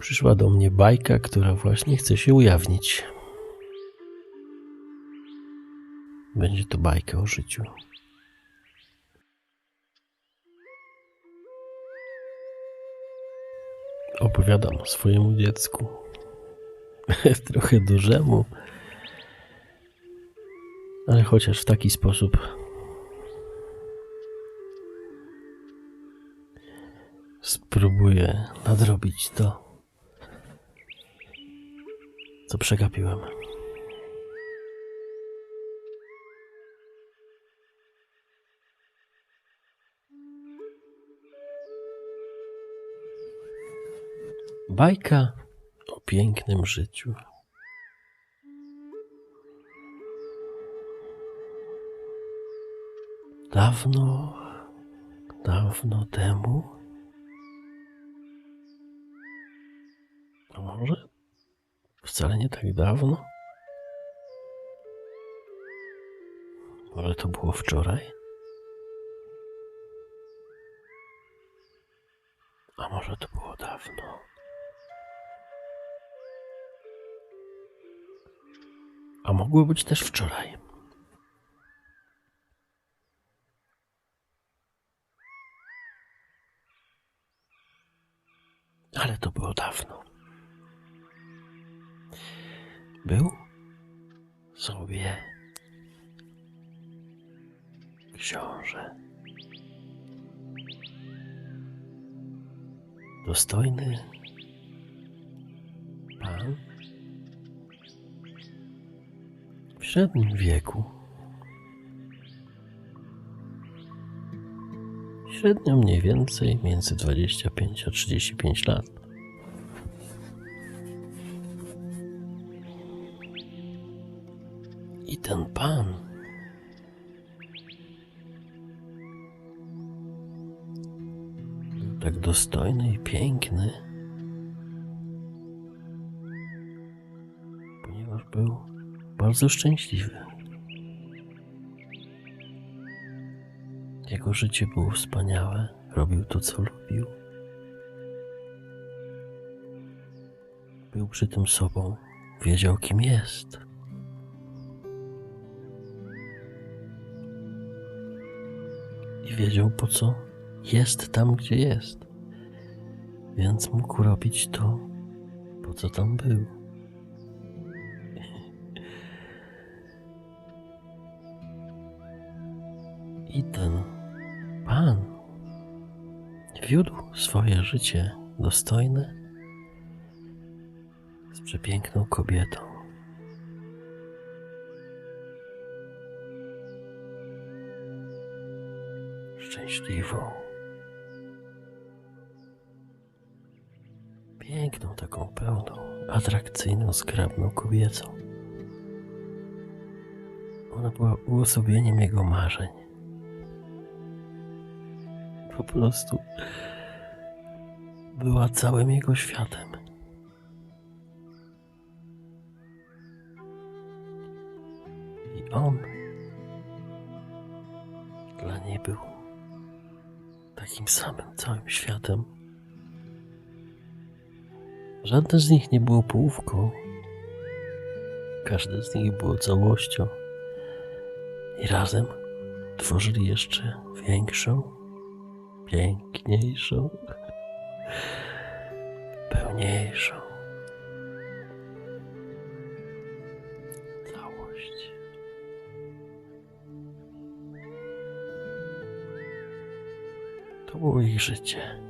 Przyszła do mnie bajka, która właśnie chce się ujawnić. Będzie to bajka o życiu. Opowiadam swojemu dziecku, trochę dużemu, ale chociaż w taki sposób spróbuję nadrobić to, co przegapiłem. Bajka o pięknym życiu. Dawno, dawno temu, może wcale nie tak dawno, może to było wczoraj, a może to było dawno. A mogło być też wczoraj. Był sobie książę. Dostojny pan w średnim wieku. Średnio mniej więcej między 25 a 35 lat. I ten pan tak dostojny i piękny, ponieważ był bardzo szczęśliwy. Jego życie było wspaniałe, robił to, co lubił. Był przy tym sobą, wiedział, kim jest. Wiedział, po co jest tam, gdzie jest. Więc mógł robić to, po co tam był. I ten pan wiódł swoje życie dostojne z przepiękną kobietą. Atrakcyjną, zgrabną kobiecą. Ona była uosobieniem jego marzeń po prostu była całym jego światem. I on dla niej był takim samym całym światem. Żadne z nich nie było połówką. Każde z nich było całością. I razem tworzyli jeszcze większą, piękniejszą, pełniejszą całość. To było ich życie.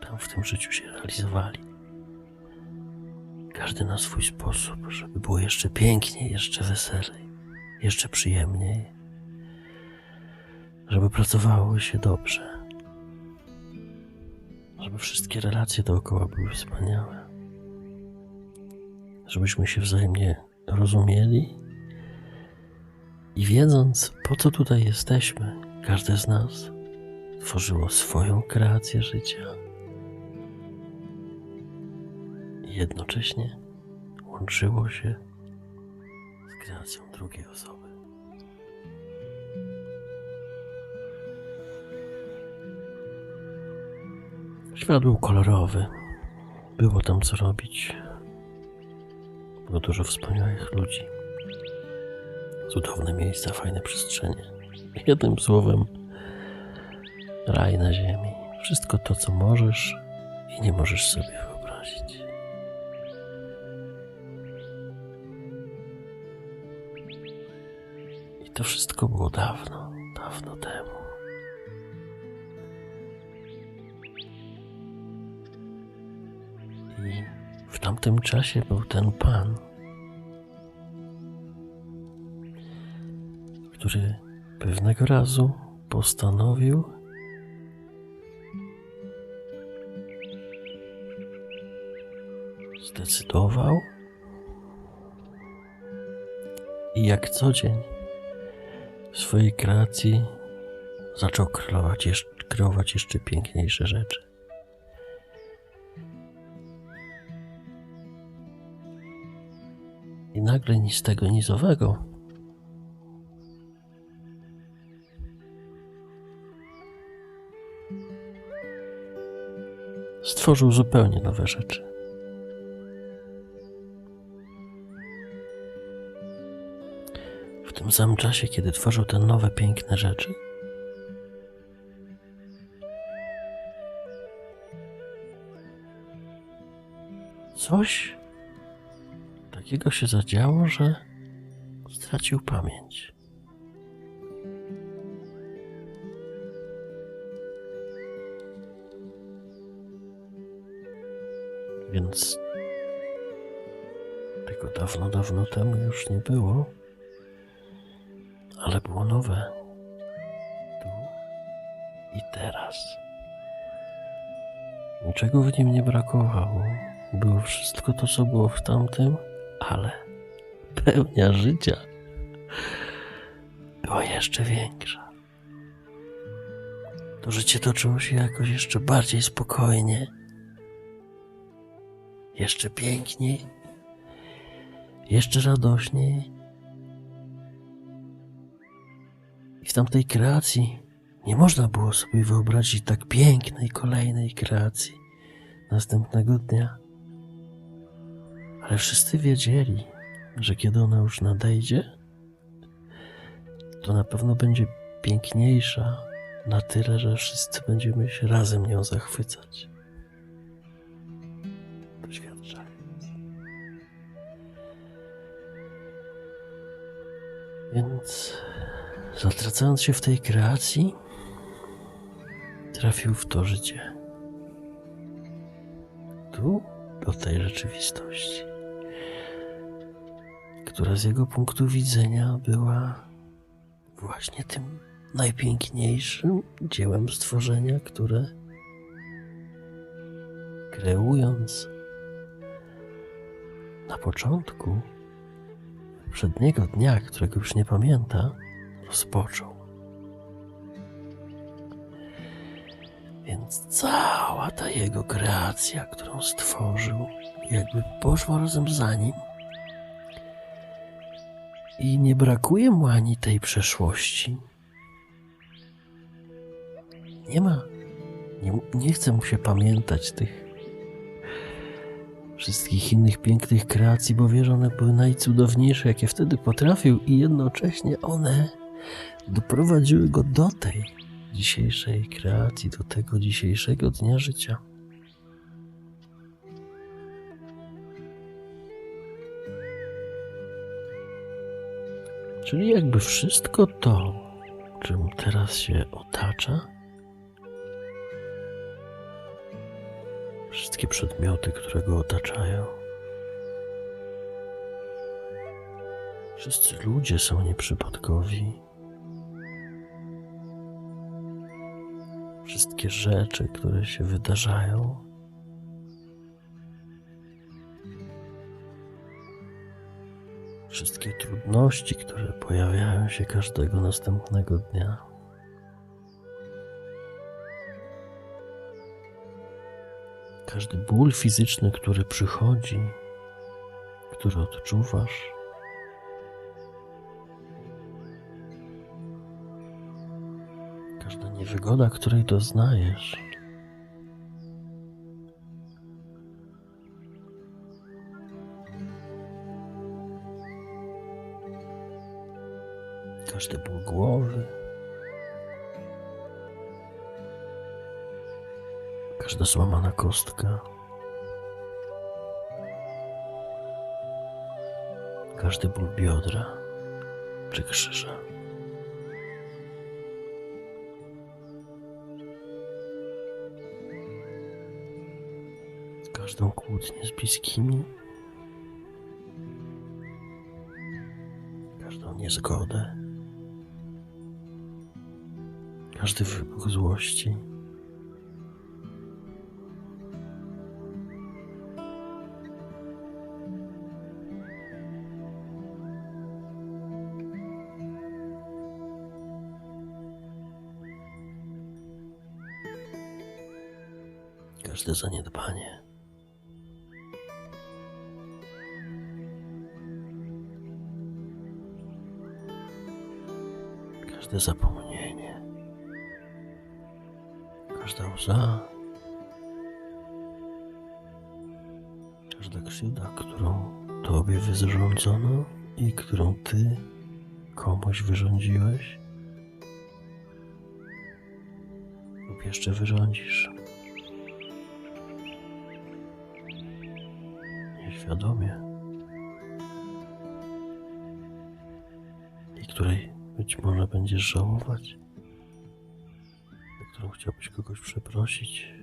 Tam w tym życiu się realizowali. Każdy na swój sposób, żeby było jeszcze piękniej, jeszcze weselej, jeszcze przyjemniej żeby pracowało się dobrze, żeby wszystkie relacje dookoła były wspaniałe, żebyśmy się wzajemnie rozumieli i wiedząc, po co tutaj jesteśmy, każde z nas tworzyło swoją kreację życia. Jednocześnie łączyło się z kreacją drugiej osoby. Świat był kolorowy. Było tam co robić. Było dużo wspaniałych ludzi. Cudowne miejsca, fajne przestrzenie. Jednym słowem, raj na ziemi. Wszystko to, co możesz i nie możesz sobie wyobrazić. To wszystko było dawno, dawno temu. I w tamtym czasie był ten pan, który pewnego razu postanowił zdecydował i jak co dzień swojej kreacji zaczął kreować jeszcze, kreować jeszcze piękniejsze rzeczy. I nagle ni z tego nizowego stworzył zupełnie nowe rzeczy. W tym samym czasie, kiedy tworzył te nowe, piękne rzeczy, coś takiego się zadziało, że stracił pamięć. Więc tego dawno, dawno temu już nie było, ale było nowe. Tu i teraz. Niczego w nim nie brakowało. Było wszystko to, co było w tamtym, ale pełnia życia była jeszcze większa. To życie toczyło się jakoś jeszcze bardziej spokojnie, jeszcze piękniej, jeszcze radośniej. I w tamtej kreacji nie można było sobie wyobrazić tak pięknej kolejnej kreacji następnego dnia. Ale wszyscy wiedzieli, że kiedy ona już nadejdzie, to na pewno będzie piękniejsza na tyle, że wszyscy będziemy się razem nią zachwycać. Doświadczając. Więc zatracając się w tej kreacji, trafił w to życie. Tu, do tej rzeczywistości, która z jego punktu widzenia była właśnie tym najpiękniejszym dziełem stworzenia, które kreując na początku przedniego dnia, którego już nie pamięta, rozpoczął. Więc cała ta jego kreacja, którą stworzył, jakby poszła razem za nim. I nie brakuje mu ani tej przeszłości. Nie ma. Nie, nie chce mu się pamiętać tych wszystkich innych pięknych kreacji, bo wie, że one były najcudowniejsze, jakie wtedy potrafił, i jednocześnie one doprowadziły go do tej dzisiejszej kreacji, do tego dzisiejszego dnia życia. Czyli jakby wszystko to, czym teraz się otacza, wszystkie przedmioty, które go otaczają, wszyscy ludzie są nieprzypadkowi. Wszystkie rzeczy, które się wydarzają, wszystkie trudności, które pojawiają się każdego następnego dnia. Każdy ból fizyczny, który przychodzi, który odczuwasz, Wygoda, której doznajesz, każdy ból głowy, każda złamana kostka, każdy ból biodra czy krzyża. Każdą kłótnię z bliskimi, każdą niezgodę, każdy wybuch złości. Każde zaniedbanie. Zapomnienie. Każda łza. Każda krzywda, którą Tobie wyrządzono i którą Ty komuś wyrządziłeś lub jeszcze wyrządzisz. Nieświadomie. I której być może będziesz żałować, za którą chciałbyś kogoś przeprosić,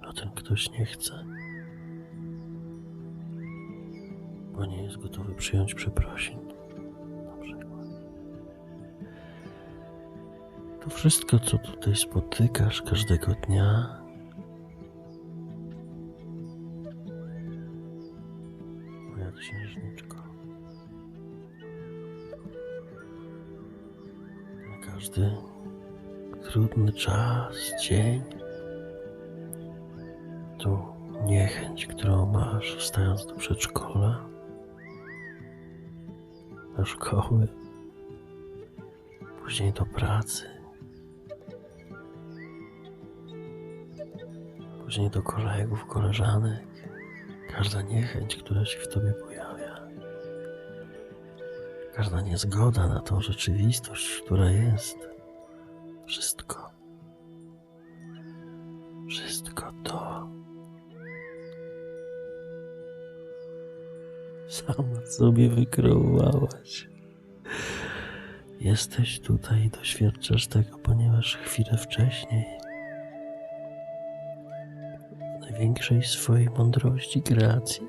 a ten ktoś nie chce, bo nie jest gotowy przyjąć przeprosin. Na przykład. To wszystko, co tutaj spotykasz każdego dnia, trudny czas, dzień, tu niechęć, którą masz wstając do przedszkola, do szkoły, później do pracy, później do kolegów, koleżanek, każda niechęć, która się w tobie pojawia, każda niezgoda na tą rzeczywistość, która jest, wszystko, wszystko to sama sobie wykreowałaś. Jesteś tutaj i doświadczasz tego, ponieważ chwilę wcześniej w największej swojej mądrości, kreacji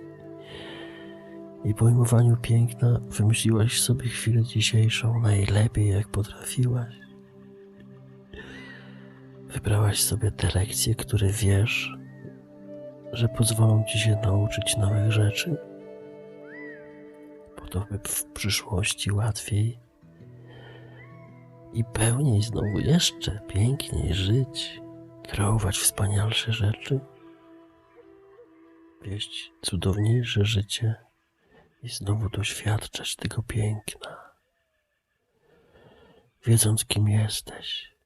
i pojmowaniu piękna wymyśliłaś sobie chwilę dzisiejszą najlepiej, jak potrafiłaś. Wybrałaś sobie te lekcje, które wiesz, że pozwolą ci się nauczyć nowych rzeczy, po to, by w przyszłości łatwiej i pełniej znowu jeszcze piękniej żyć, kreować wspanialsze rzeczy, wieść cudowniejsze życie i znowu doświadczać tego piękna, wiedząc kim jesteś.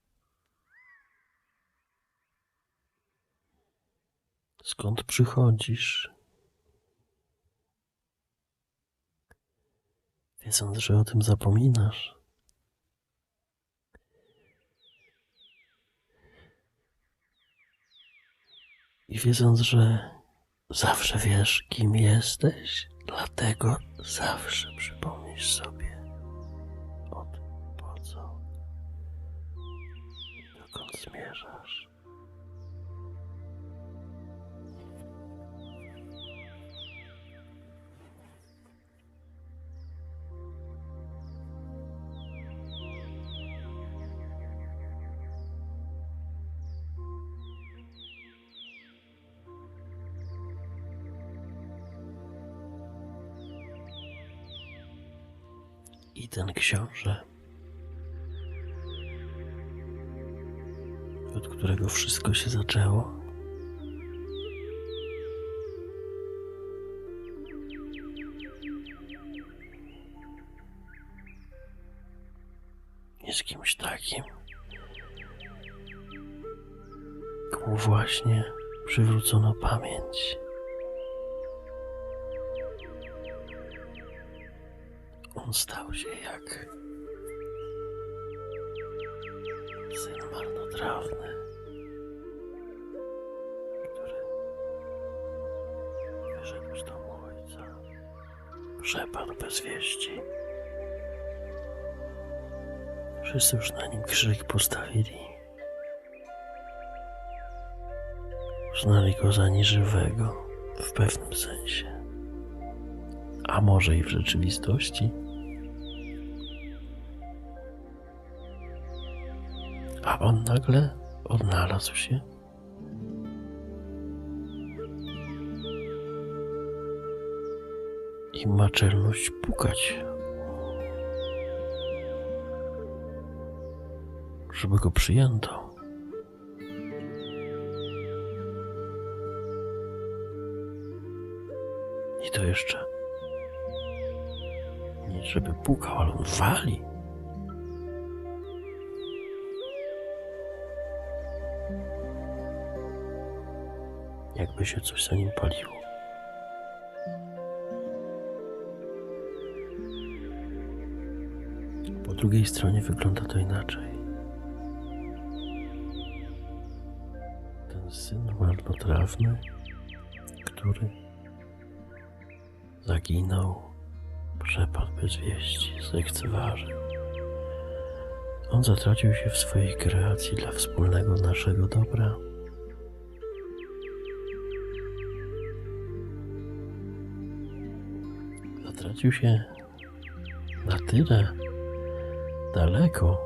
Skąd przychodzisz? Wiedząc, że o tym zapominasz. I wiedząc, że zawsze wiesz, kim jesteś, dlatego zawsze przypomnisz sobie I ten książę, od którego wszystko się zaczęło, jest kimś takim, komu właśnie przywrócono pamięć. On stał się jak marnotrawny, który wyszedł z domu ojca, przepadł bez wieści. Wszyscy już na nim krzyk postawili. Uznali go za nieżywego w pewnym sensie. A może i w rzeczywistości? On nagle odnalazł się. I ma czelność pukać. Żeby go przyjęto. I to jeszcze nie żeby pukał, ale on wali. Jakby się coś za nim paliło. Po drugiej stronie wygląda to inaczej. Ten syn marnotrawny, który zaginął, przepadł bez wieści, zlekceważył. On zatracił się w swojej kreacji dla wspólnego naszego dobra. Zatracił się na tyle daleko,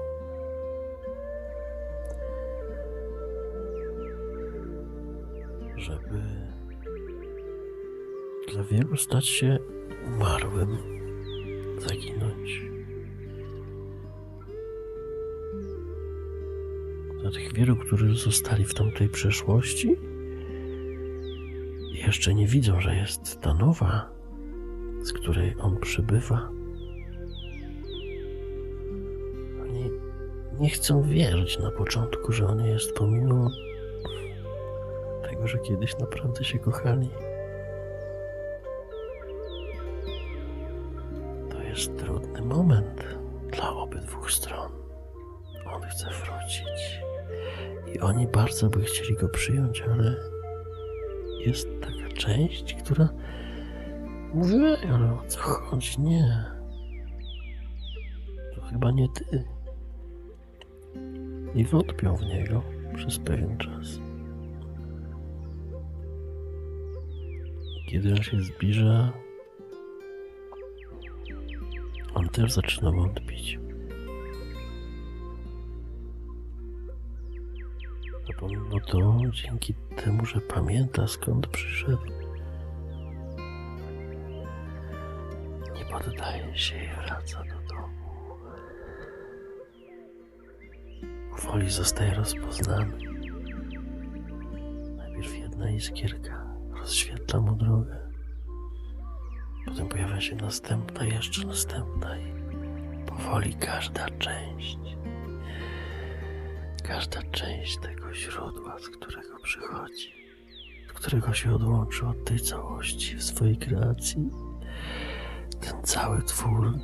żeby dla wielu stać się umarłym, zaginąć. Dla tych wielu, którzy zostali w tamtej przeszłości, jeszcze nie widzą, że jest ta nowa, z której on przybywa. Oni nie chcą wierzyć na początku, że on jest pomimo tego, że kiedyś naprawdę się kochali. To jest trudny moment dla obydwu stron. On chce wrócić i oni bardzo by chcieli go przyjąć, ale jest taka część, która mówi, "Ej, ale o co chodzi? Nie. To chyba nie ty. I wątpią w niego przez pewien czas. Kiedy on się zbliża, on też zaczyna wątpić. Pomimo to, dzięki temu, że pamięta skąd przyszedł, poddaje się i wraca do domu. Powoli zostaje rozpoznany. Najpierw jedna iskierka rozświetla mu drogę. Potem pojawia się następna, jeszcze następna i powoli każda część, każda część tego źródła, z którego przychodzi, z którego się odłączy od tej całości w swojej kreacji, ten cały twór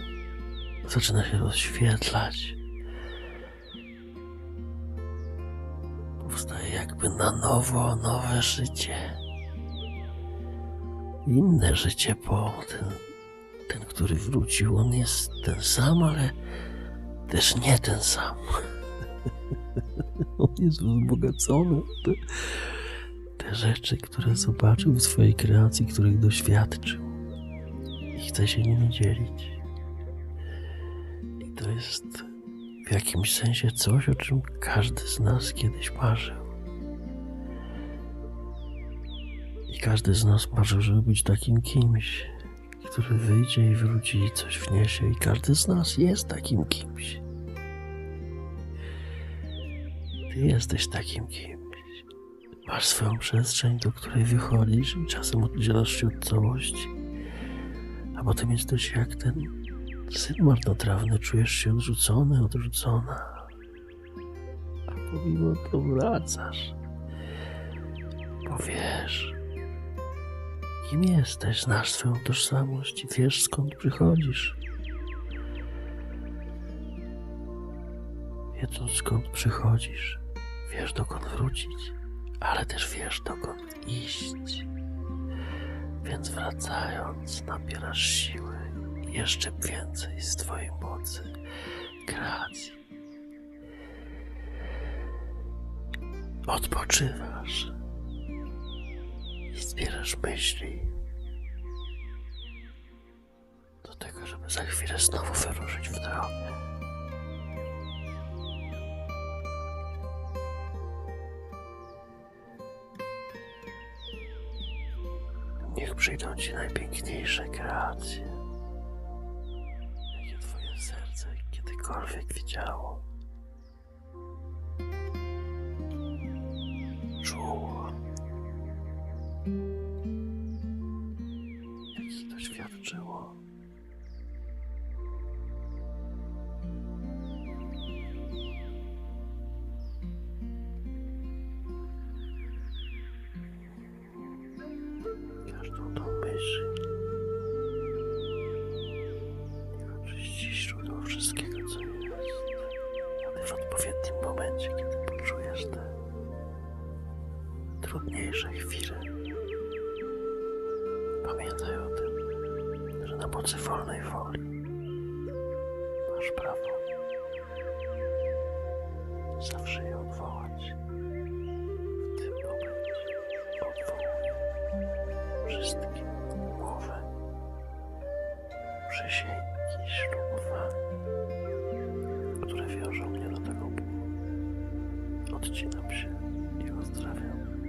zaczyna się rozświetlać. Powstaje jakby na nowo nowe życie inne życie, bo ten, ten, który wrócił, on jest ten sam, ale też nie ten sam. on jest wzbogacony. Te, te rzeczy, które zobaczył w swojej kreacji, których doświadczył chce się nimi dzielić. I to jest w jakimś sensie coś, o czym każdy z nas kiedyś marzył. I każdy z nas marzył, żeby być takim kimś, który wyjdzie i wróci i coś wniesie. I każdy z nas jest takim kimś. Ty jesteś takim kimś. Masz swoją przestrzeń, do której wychodzisz i czasem oddzielasz się od całości. A potem jesteś jak ten syn marnotrawny, czujesz się odrzucony, odrzucona. A pomimo to wracasz. Bo wiesz, kim jesteś, znasz swoją tożsamość i wiesz skąd przychodzisz. Wiedząc skąd przychodzisz, Wiesz dokąd wrócić, ale też wiesz dokąd iść. Więc wracając, nabierasz siły jeszcze więcej z Twojej mocy, kreacji. Odpoczywasz i zbierasz myśli do tego, żeby za chwilę znowu wyruszyć w drogę. Niech przyjdą ci najpiękniejsze kreacje, jakie twoje serce kiedykolwiek widziało. Mocy wolnej woli masz prawo zawsze je odwołać. W tym momencie odwołuj wszystkie umowy, przysięgi, ślubowania, które wiążą mnie do tego bólu. Odcinam się i pozdrawiam.